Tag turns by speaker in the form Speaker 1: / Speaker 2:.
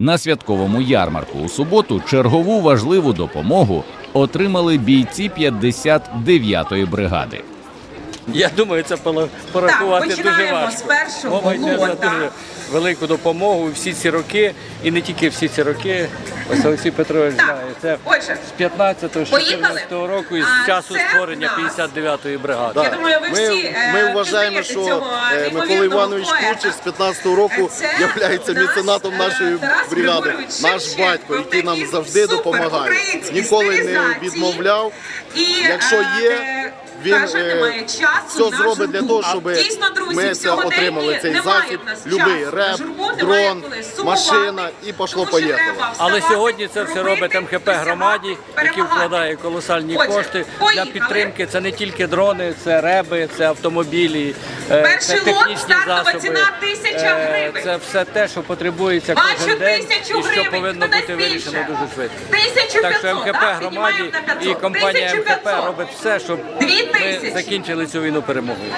Speaker 1: На святковому ярмарку у суботу чергову важливу допомогу отримали бійці 59-ї бригади.
Speaker 2: Я думаю, це порахувати
Speaker 3: Так,
Speaker 2: дуже важко.
Speaker 3: з першого
Speaker 2: Мова йде за дуже велику допомогу всі ці роки, і не тільки всі ці роки. Ось Олексій Петрович
Speaker 3: Так,
Speaker 2: знає. Це
Speaker 3: отже,
Speaker 2: з 15-го, з
Speaker 3: поїхали?
Speaker 2: 14-го року і з
Speaker 3: А,
Speaker 2: часу
Speaker 3: це
Speaker 2: створення
Speaker 3: в нас.
Speaker 2: 59-ї бригади.
Speaker 3: Я думаю, ви
Speaker 4: Ми,
Speaker 3: всі е,
Speaker 4: ми вважаємо, що
Speaker 3: цього
Speaker 4: е, Микола
Speaker 3: неймовірного
Speaker 4: Іванович
Speaker 3: поета.
Speaker 4: Кучер з 15-го року
Speaker 3: Це
Speaker 4: являється
Speaker 3: наш,
Speaker 4: меценатом
Speaker 3: е,
Speaker 4: нашої
Speaker 3: Тарас
Speaker 4: бригади.
Speaker 3: Григорович
Speaker 4: Наш
Speaker 3: Шевченко,
Speaker 4: батько, який нам
Speaker 3: такий
Speaker 4: завжди
Speaker 3: супер
Speaker 4: допомагає.
Speaker 3: український
Speaker 4: Ніколи не
Speaker 3: стилізації.
Speaker 4: відмовляв.
Speaker 3: І,
Speaker 4: Якщо
Speaker 3: е,
Speaker 4: є,
Speaker 3: е,
Speaker 4: він
Speaker 3: каже,
Speaker 4: е,
Speaker 3: немає часу
Speaker 4: все
Speaker 3: на
Speaker 4: зробить для
Speaker 3: журбу.
Speaker 4: того, щоб
Speaker 3: Дійсно, друзі,
Speaker 4: ми це отримали цей
Speaker 3: немає нас
Speaker 4: Любий
Speaker 3: часу на
Speaker 4: реп,
Speaker 3: журбу,
Speaker 4: дрон, машина і пошло поїхало.
Speaker 2: Але сьогодні це все робить МХП громаді,
Speaker 3: перемагати.
Speaker 2: вкладає колосальні кошти для підтримки. Це не тільки дрони, це реби, це автомобілі, е,
Speaker 3: Перший
Speaker 2: це технічні засоби.
Speaker 3: ціна 1000
Speaker 2: Е,
Speaker 3: гривень.
Speaker 2: Це все те, що потребується кожен день
Speaker 3: тисячу
Speaker 2: і що повинно бути вирішено дуже швидко. Так що МХП громаді
Speaker 3: піднімаємо на 500.
Speaker 2: і компанія МХП робить все, щоб ми закінчили цю війну перемогою.